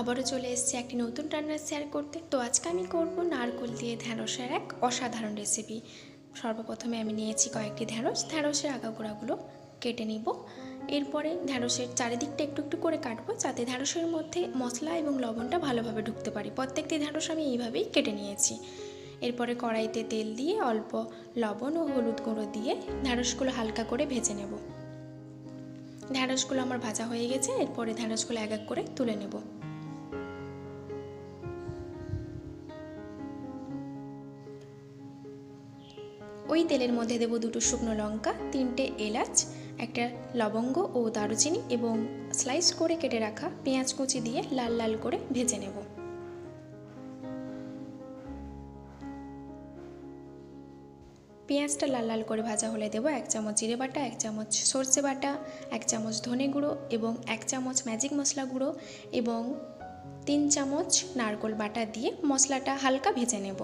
আবারও চলে এসেছি একটি নতুন রান্না শেয়ার করতে। তো আজকে আমি করব নারকোল দিয়ে ঢ্যাঁড়সের এক অসাধারণ রেসিপি সর্বপ্রথমে আমি নিয়েছি কয়েকটি ঢ্যাঁড়স ঢ্যাঁড়সের আগাগোড়াগুলো কেটে নিব। এরপরে ঢ্যাঁড়সের চারিদিকটা একটু একটু করে কাটবো, যাতে ঢ্যাঁড়সের মধ্যে মশলা এবং লবণটা ভালোভাবে ঢুকতে পারে। প্রত্যেকটি ঢ্যাঁড়স আমি এইভাবেই কেটে নিয়েছি। এরপরে কড়াইতে তেল দিয়ে অল্প লবণ ও হলুদ গুঁড়ো দিয়ে ঢ্যাঁড়সগুলো হালকা করে ভেজে নেব। ঢ্যাঁড়সগুলো আমার ভাজা হয়ে গেছে, এরপরে ঢ্যাঁড়সগুলো এক এক করে তুলে নেব। ওই তেলের মধ্যে দেব দুটো শুকনো লঙ্কা, তিনটে এলাচ, একটা লবঙ্গ ও দারুচিনি এবং স্লাইস করে কেটে রাখা পেঁয়াজ কুচি দিয়ে লাল লাল করে ভেজে নেব। পেঁয়াজটা লাল লাল করে ভাজা হলে দেবো এক চামচ জিরে বাটা, এক চামচ সর্ষে বাটা, এক চামচ ধনে গুঁড়ো এবং এক চামচ ম্যাজিক মশলা গুঁড়ো এবং তিন চামচ নারকোল বাটা দিয়ে মশলাটা হালকা ভেজে নেব।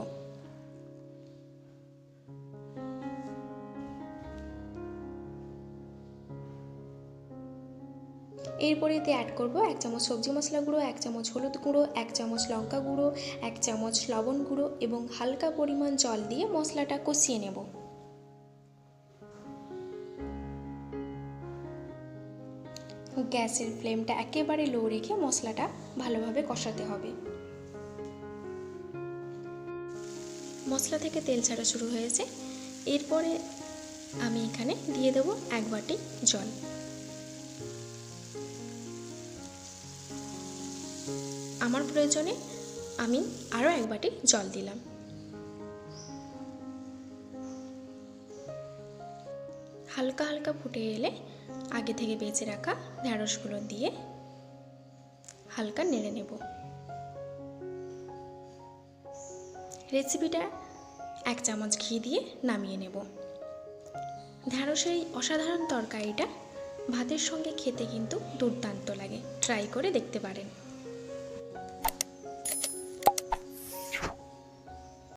এরপরে এতে অ্যাড করব এক চামচ সবজি মশলা গুঁড়ো, এক চামচ হলুদ গুঁড়ো, এক চামচ লঙ্কা গুঁড়ো, এক চামচ লবণ গুঁড়ো এবং হালকা পরিমাণ জল দিয়ে মশলাটা কষিয়ে নেব। গ্যাসের ফ্লেমটা একেবারে লো রেখে মশলাটা ভালোভাবে কষাতে হবে। মশলা থেকে তেল ছাড়া শুরু হয়েছে। এরপরে আমি এখানে দিয়ে দেবো এক বাটি জল। আমার প্রয়োজনে আমি আরও এক বাটি জল দিলাম। হালকা হালকা ফুটে এলে আগে থেকে বেঁচে রাখা ঢ্যাঁড়সগুলো দিয়ে হালকা নেড়ে নেব। রেসিপিটা এক চামচ ঘি দিয়ে নামিয়ে নেব। ঢ্যাঁড়সের এই অসাধারণ তরকারিটা ভাতের সঙ্গে খেতে কিন্তু দুর্দান্ত লাগে। ট্রাই করে দেখতে পারেন।